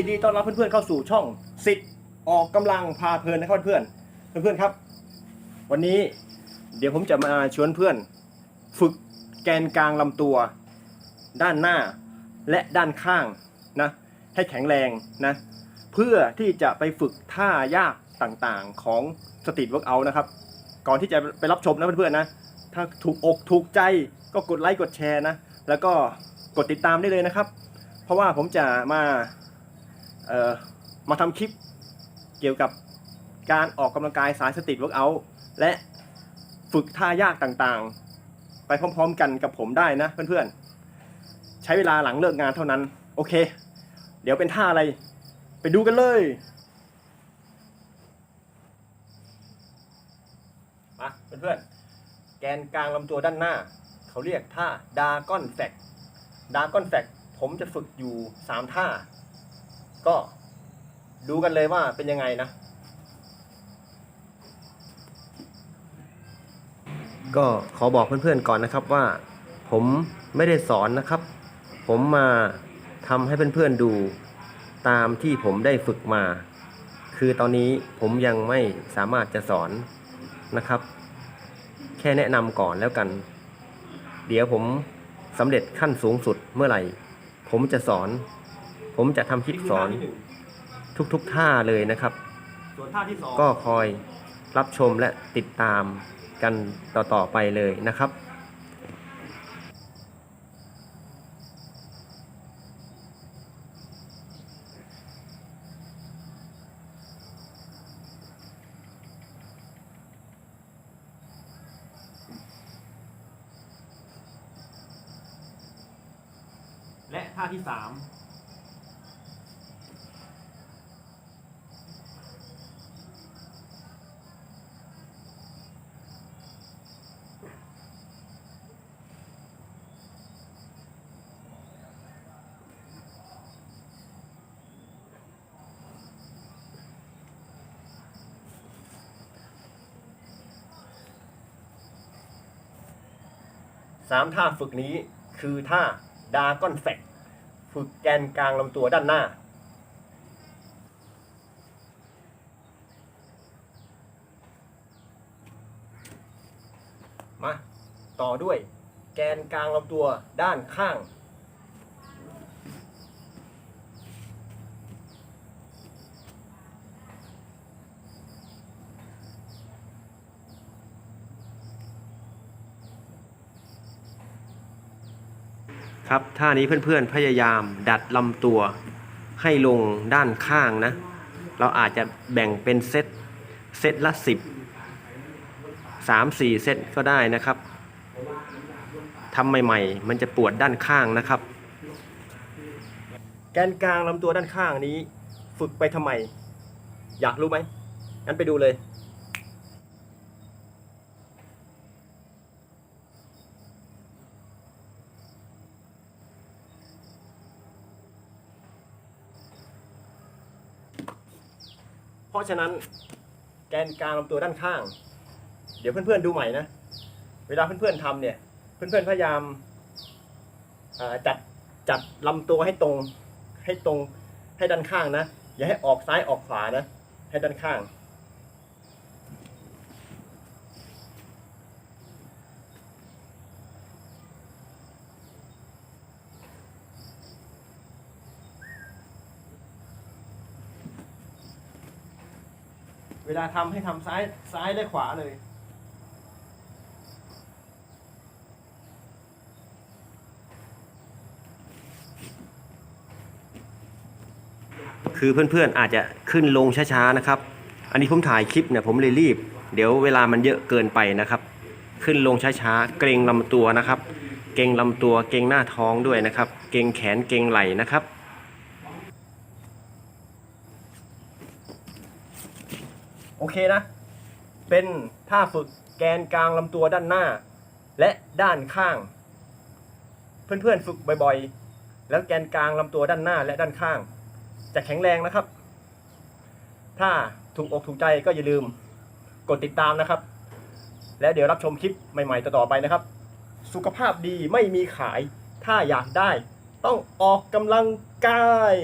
ยินดีต้อนรับเพื่อนๆเข้าสู่ช่องสิทธิ์ออกกำลังพาเพลินนะครับเพื่อนเพื่อนๆครับ วันนี้เดี๋ยวผมจะมาชวนเพื่อน ฝึกแกนกลางลำตัว ด้านหน้าและด้านข้างนะให้แข็งแรงนะเพื่อที่จะไปฝึกท่ายากต่างๆของสตรีทเวิร์กเอานะครับ ก่อนที่จะไปรับชมนะเพื่อนๆนะถ้าถูกอกถูกใจก็กดไลค์กดแชร์นะแล้วก็กดติดตามได้เลยนะครับ เพราะว่าผมจะมา มาทำคลิปเกี่ยวกับการออกกำลังกายสายสตรีทเวิร์กเอาและฝึกท่ายากต่างๆ ไปพร้อมๆกันกับผมได้นะเพื่อนๆ ใช้เวลาหลังเลิกงานเท่านั้น โอเค เดี๋ยวเป็นท่าอะไร ไปดูกันเลยมาเพื่อนๆ แกนกลางลำตัวด้านหน้า เขาเรียกท่าดากอนแฟกดากอนแฟกผมจะฝึกอยู่ 3 ท่า ก็ดูกันเลยว่าเป็นยังไงนะ ก็ขอบอกเพื่อนๆก่อนนะครับว่า ผมไม่ได้สอนนะครับ ผมมาทำให้เพื่อนๆดูตามที่ผมได้ฝึกมา คือตอนนี้ผมยังไม่สามารถจะสอนนะครับ แค่แนะนำก่อนแล้วกัน เดี๋ยวผมสำเร็จขั้นสูงสุดเมื่อไหร่ ผมจะสอน ผมจะทำคลิปสอนทุกๆท่าเลยนะครับ ส่วนท่าที่สองก็คอยรับชมและติดตามกันต่อๆไปเลยนะครับและท่าที่สาม สามท่าฝึกนี้คือท่าดาก้อนแฟกฝึกแกนกลางลำตัวด้านหน้า มา ต่อด้วยแกนกลางลำตัวด้านข้าง ครับท่านี้เพื่อนๆพยายามดัดลำตัวให้ลงด้านข้างนะ เราอาจจะแบ่งเป็นเซตเซตละสิบสามสี่เซตก็ได้นะครับทำใหม่ๆ มันจะปวดด้านข้างนะครับ แกนกลางลำตัวด้านข้างนี้ ฝึกไปทำไม อยากรู้ไหมงั้นไปดูเลย ราะฉะนั้นแกนกลางลำตัวด้านข้าง เดี๋ยวเพื่อนๆดูใหม่นะ เวลาเพื่อนๆทำเนี่ย เพื่อนๆพยายามาจัดจัดลำตัวให้ตรงให้ตรงให้ด้านข้างนะ อย่าให้ออกซ้ายออกขวานะ ให้ด้านข้าง เวลาทำให้ทำซ้ายซ้ายและขวาเลย คือเพื่อนๆอาจจะขึ้นลงช้าๆนะครับ อันนี้ผมถ่ายคลิปเนี่ยผมเลยรีบ เดี๋ยวเวลามันเยอะเกินไปนะครับ ขึ้นลงช้าๆเกรงลำตัวนะครับ เกรงลำตัวเกรงหน้าท้องด้วยนะครับ เกรงแขนเกรงไหล่นะครับ โอเคนะ เป็นท่าฝึกแกนกลางลำตัวด้านหน้า และด้านข้าง เพื่อนๆฝึกบ่อยๆ แล้วแกนกลางลำตัวด้านหน้าและด้านข้าง จะแข็งแรงนะครับ ถ้าถูกอกถูกใจก็อย่าลืมกดติดตามนะครับ แล้วเดี๋ยวรับชมคลิปใหม่ๆ ต่อๆไปนะครับ สุขภาพดีไม่มีขาย ถ้าอยากได้ ต้องออกกำลังกาย